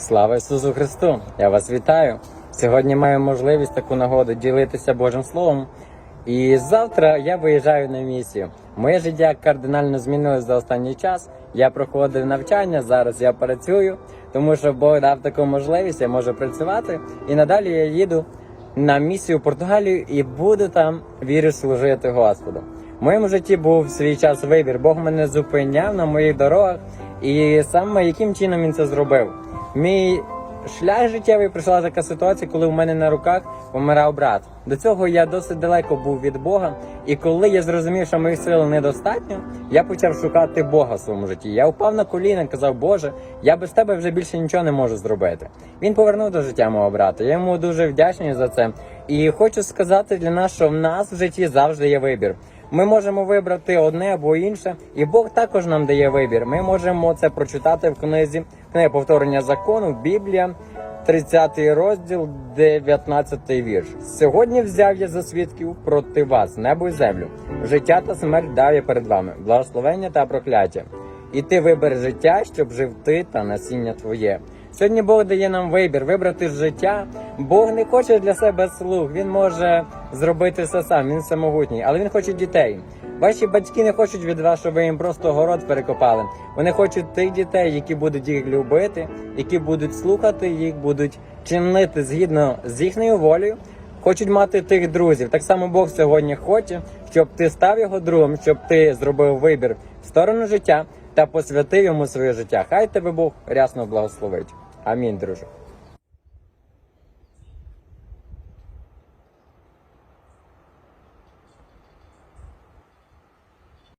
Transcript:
Слава Ісусу Христу! Я вас вітаю! Сьогодні маю можливість таку нагоду ділитися Божим Словом. І завтра я виїжджаю на місію. Моє життя кардинально змінилось за останній час. Я проходив навчання, зараз я працюю, тому що Бог дав таку можливість, я можу працювати. І надалі я їду на місію в Португалію і буду там вірю служити Господу. В моєму житті був свій час вибір. Бог мене зупиняв на моїх дорогах, і саме яким чином він це зробив. Мій шлях життєвий прийшла така ситуація, коли в мене на руках помирав брат. До цього я досить далеко був від Бога, і коли я зрозумів, що моїх сил недостатньо, я почав шукати Бога в своєму житті. Я впав на коліна, казав, Боже, я без тебе вже більше нічого не можу зробити. Він повернув до життя мого брата. Я йому дуже вдячний за це. І хочу сказати для нас, що в нас в житті завжди є вибір. Ми можемо вибрати одне або інше, і Бог також нам дає вибір. Ми можемо це прочитати в книзі книги повторення закону, Біблія, 30 розділ, 19 вірш. Сьогодні взяв я за свідків проти вас, небо і землю. Життя та смерть дав я перед вами, благословення та прокляття. І ти вибери життя, щоб жив ти та насіння твоє. Сьогодні Бог дає нам вибір вибрати життя. Бог не хоче для себе слуг. Він може зробити все сам. Він самогутній, але він хоче дітей. Ваші батьки не хочуть від вас, щоб ви їм просто город перекопали. Вони хочуть тих дітей, які будуть їх любити, які будуть слухати їх, будуть чинити згідно з їхньою волею. Хочуть мати тих друзів. Так само Бог сьогодні хоче, щоб ти став його другом, щоб ти зробив вибір в сторону життя та посвятив йому своє життя. Хай тебе Бог рясно благословить. Амінь, друже.